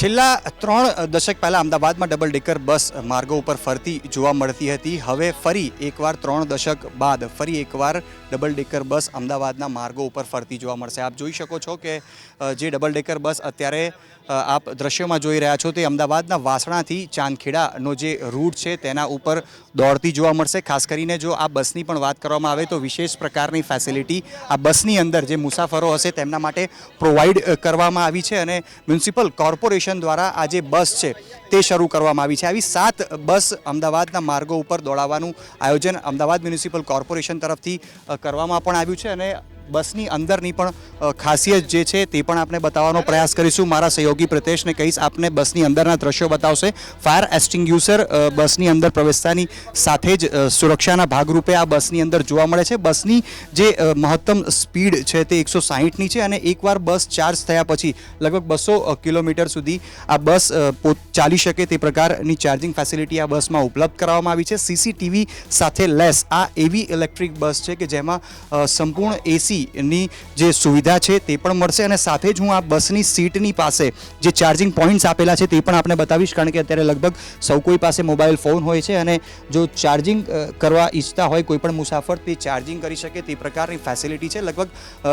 છેલ્લા ત્રણ દશક પહેલાં અમદાવાદમાં ડબલ ડેકર બસ માર્ગો ઉપર ફરતી જોવા મળતી હતી. હવે ફરી એકવાર ત્રણ દશક બાદ ફરી એકવાર ડબલ ડેકર બસ અમદાવાદના માર્ગો ઉપર ફરતી જોવા મળશે. આપ જોઈ શકો છો કે જે ડબલ ડેકર બસ અત્યારે આપ દ્રશ્યોમાં જોઈ રહ્યા છો તે અમદાવાદના વાસણાથી ચાંદખેડાનો જે રૂટ છે તેના ઉપર દોડતી જોવા મળશે. ખાસ કરીને જો આ બસની પણ વાત કરવામાં આવે તો વિશેષ પ્રકારની ફેસિલિટી આ બસની અંદર જે મુસાફરો હશે તેમના માટે પ્રોવાઈડ કરવામાં આવી છે અને મ્યુનિસિપલ કોર્પોરેશન દ્વારા આ જે બસ છે તે શરૂ કરવામાં આવી છે. આવી સાત બસ અમદાવાદના માર્ગો ઉપર દોડાવવાનું આયોજન અમદાવાદ મ્યુનિસિપલ કોર્પોરેશન તરફથી કરવામાં પણ આવ્યું છે અને બસની અંદરની પણ ખાસિયત જે છે તે પણ આપણે બતાવવાનો પ્રયાસ કરીશું. મારા સહયોગી પ્રિતેશને કહીશ, આપને બસની અંદરના દ્રશ્યો બતાવશે. ફાયર એસ્ટિંગ્યુસર બસની અંદર પ્રવેશતાની સાથે જ સુરક્ષાના ભાગરૂપે આ બસની અંદર જોવા મળે છે. બસની જે મહત્તમ સ્પીડ છે તે એકસો સાહીઠની છે અને એકવાર બસ ચાર્જ થયા પછી લગભગ બસો કિલોમીટર સુધી આ બસ ચાલી શકે તે પ્રકારની ચાર્જિંગ ફેસિલિટી આ બસમાં ઉપલબ્ધ કરાવવામાં આવી છે. સીસીટીવી સાથે લેસ આ એવી ઇલેક્ટ્રિક બસ છે કે જેમાં સંપૂર્ણ સંપૂર્ણ એસીની જે સુવિધા છે તે પણ મળશે અને સાથે જ હું આ બસની સીટની પાસે જે ચાર્જિંગ પોઈન્ટ્સ આપેલા છે તે પણ આપણે બતાવીશ, કારણ કે અત્યારે લગભગ સૌ કોઈ પાસે મોબાઈલ ફોન હોય છે અને જો ચાર્જિંગ કરવા ઈચ્છતા હોય કોઈ પણ મુસાફર તે ચાર્જિંગ કરી શકે તે પ્રકારની ફેસિલિટી છે. લગભગ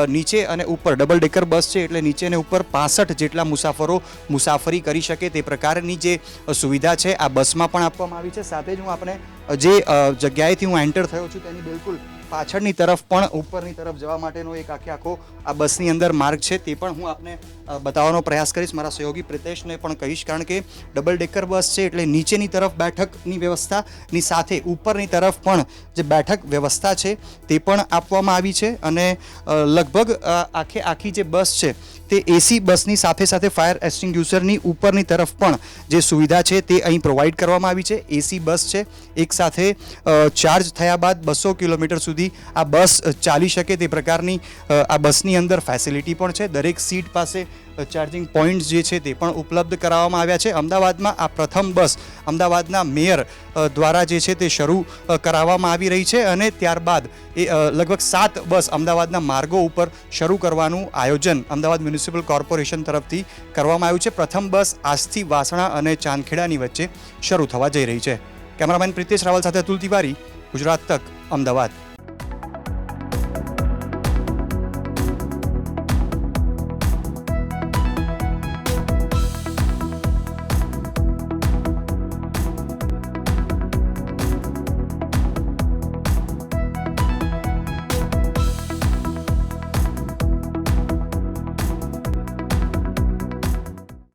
નીચે અને ઉપર ડબલ ડેકર બસ છે એટલે નીચે અને ઉપર પાસઠ જેટલા મુસાફરો મુસાફરી કરી શકે તે પ્રકારની જે સુવિધા છે આ બસમાં પણ આપવામાં આવી છે. સાથે જ હું આપણે જે જગ્યાએથી હું એન્ટર થયો છું તેની બિલકુલ પાછળની તરફ પણ ઉપરની તરફ જવા માટેનો એક આખે આખો આ બસની અંદર માર્ગ છે તે પણ હું આપને બતાવવાનો પ્રયાસ કરીશ. મારા સહયોગી પ્રિતેશને પણ કહીશ કારણ કે ડબલ ડેકર બસ છે એટલે નીચેની તરફ બેઠકની વ્યવસ્થાની સાથે ઉપરની તરફ પણ જે બેઠક વ્યવસ્થા છે તે પણ આપવામાં આવી છે અને લગભગ આખે આખી જે બસ છે તે એસી બસની સાથે સાથે ફાયર એક્સટિંગ્યુશરની ઉપરની તરફ પણ જે સુવિધા છે તે અહીં પ્રોવાઈડ કરવામાં આવી છે. એસી બસ છે, એક સાથે ચાર્જ થયા બાદ બસો કિલોમીટર સુધી આ બસ ચાલી શકે તે પ્રકારની આ બસની અંદર ફેસિલિટી પણ છે. દરેક સીટ પાસે ચાર્જિંગ પોઈન્ટ્સ જે છે તે પણ ઉપલબ્ધ કરાવવામાં આવ્યા છે. અમદાવાદમાં આ પ્રથમ બસ અમદાવાદના મેયર દ્વારા જે છે તે શરૂ કરાવવામાં આવી રહી છે અને ત્યારબાદ એ લગભગ સાત બસ અમદાવાદના માર્ગો ઉપર શરૂ કરવાનું આયોજન અમદાવાદ મ્યુનિસિપલ કોર્પોરેશન તરફથી કરવામાં આવ્યું છે. પ્રથમ બસ આજથી વાસણા અને ચાંદખેડાની વચ્ચે શરૂ થવા જઈ રહી છે. કેમેરામેન પ્રિતેશ રાવલ સાથે અતુલ તિવારી, ગુજરાત તક, અમદાવાદ.